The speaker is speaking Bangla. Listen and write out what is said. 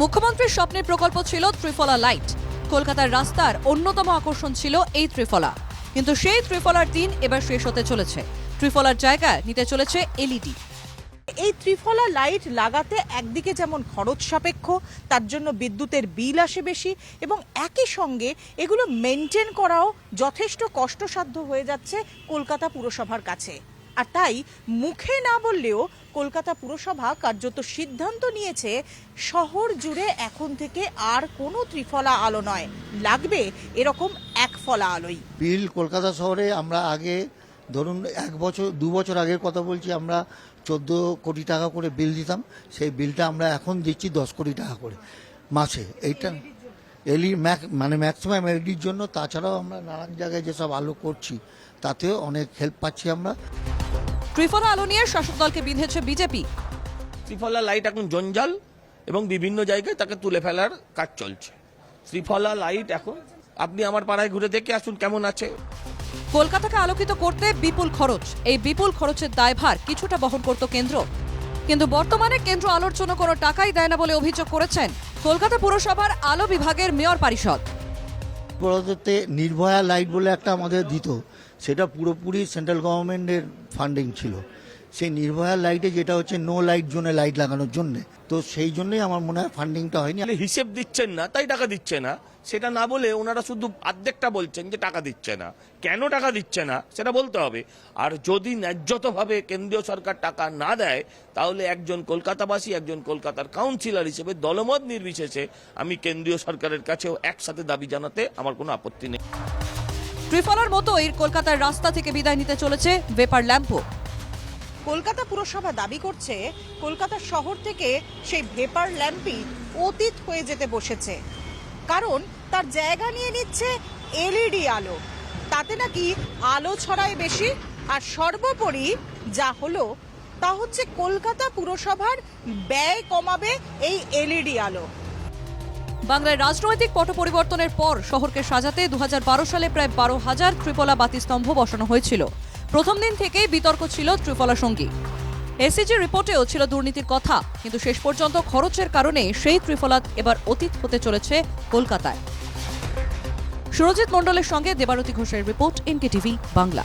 মুখ্যমন্ত্রীর স্বপ্নের প্রকল্প ছিল ত্রিফলা লাইট। কলকাতার রাস্তার অন্যতম আকর্ষণ ছিল এই ত্রিফলা। কিন্তু সেই ত্রিফলার দিন এবার শেষ হতে চলেছে। ত্রিফলার জায়গায় নিতে চলেছে এলইডি। এই ত্রিফলা লাইট লাগাতে একদিকে যেমন খরচ সাপেক্ষ, তার জন্য বিদ্যুতের বিল আসে বেশি এবং একই সঙ্গে এগুলো মেনটেন করাও যথেষ্ট কষ্টসাধ্য হয়ে যাচ্ছে কলকাতা পুরসভার কাছে। আর তাই মুখে না বললেও কলকাতা পুরসভা কার্যত সিদ্ধান্ত নিয়েছে, শহর জুড়ে এখন থেকে আর কোনো ত্রিফলা আলো নয়। লাগবে এরকম এক ফলা আলোই। বিল কলকাতা শহরে আমরা আগে, ধরুন এক বছর, দু বছর আগের কথা বলছি, আমরা চোদ্দ কোটি টাকা করে বিল দিতাম। সেই বিলটা আমরা এখন দিচ্ছি দশ কোটি টাকা করে মাসে। এইটা এলি ম্যাক মানে ম্যাক্সিমাম এলইডির জন্য, তাছাড়াও আমরা নানান জায়গায় যেসব আলো করছি, তাতেও অনেক হেল্প পাচ্ছি আমরা। ত্রিফলা আলো নিয়ে শাসক দলকে বিঁধেছে বিজেপি। ত্রিফলা লাইট এখন জঞ্জাল এবং বিভিন্ন জায়গায় তাকে তুলে ফেলার কাজ চলছে। ত্রিফলা লাইট এখন আপনি আমার পাড়ায় ঘুরে দেখে আসুন কেমন আছে। কলকাতাকে আলোকিত করতে বিপুল খরচ। এই বিপুল খরচের দায়ভার কিছুটা বহন করত কেন্দ্র। কিন্তু বর্তমানে কেন্দ্র আলোর জন্য কোনো টাকাই দেয় না বলে অভিযোগ করেছেন কলকাতা পুরসভার আলো বিভাগের মেয়র পরিষদ। বড়তে নির্ভয়া লাইট বলে একটা আমাদের দিত। সেটা পুরোপুরি সেন্ট্রাল গভর্নমেন্টের ফান্ডিং ছিল। সেই নির্ভয়া লাইটে যেটা হচ্ছে নো লাইট জোনে লাইট লাগানোর জন্য। তো সেই জন্যই আমার মনে হয় ফান্ডিংটা হয়নি। হিসেব দিচ্ছেন না, তাই টাকা দিচ্ছে না। সেটা না বলে ওনারা শুধু অর্ধেকটা বলছেন যে টাকা দিচ্ছে না। কেন টাকা দিচ্ছে না, সেটা বলতে হবে। আর যদি ন্যায্যতভাবে কেন্দ্রীয় সরকার টাকা না দেয়, তাহলে একজন কলকাতাবাসী, একজন কলকাতার কাউন্সিলর হিসেবে দলমত নির্বিশেষে আমি কেন্দ্রীয় সরকারের কাছেও একসাথে দাবি জানাতে আমার কোনো আপত্তি নেই। ত্রিফলার মতোই কলকাতার রাস্তা থেকে বিদায় নিতে চলেছে ভেপার ল্যাম্পো। কলকাতা পুরসভা দাবি করছে, কলকাতা শহর থেকে সেই ভেপার ল্যাম্পই অতীত হয়ে যেতে বসেছে। কারণ তার জায়গা নিয়ে নিচ্ছে এলইডি আলো। তাতে নাকি আলো ছড়ায় বেশি, আর সর্বোপরি যা হলো, তা হচ্ছে কলকাতা পুরসভার ব্যয় কমাবে এই এলইডি আলো। বাংলায় রাজনৈতিক পট পরিবর্তনের পর শহরকে সাজাতে দু হাজার বারো সালে প্রায় বারো হাজার ত্রিপলা বাতিস্তম্ভ বসানো হয়েছিল। প্রথম দিন থেকেই বিতর্ক ছিল ত্রিফলা সঙ্গী। এসিজি রিপোর্টেও ছিল দুর্নীতির কথা, কিন্তু শেষ পর্যন্ত খরচের কারণে সেই ত্রিফলা এবার অতীত হতে চলেছে কলকাতায়। সুরজিৎ মণ্ডলের সঙ্গে দেবারতী ঘোষের রিপোর্ট ইনকে টিভি বাংলা।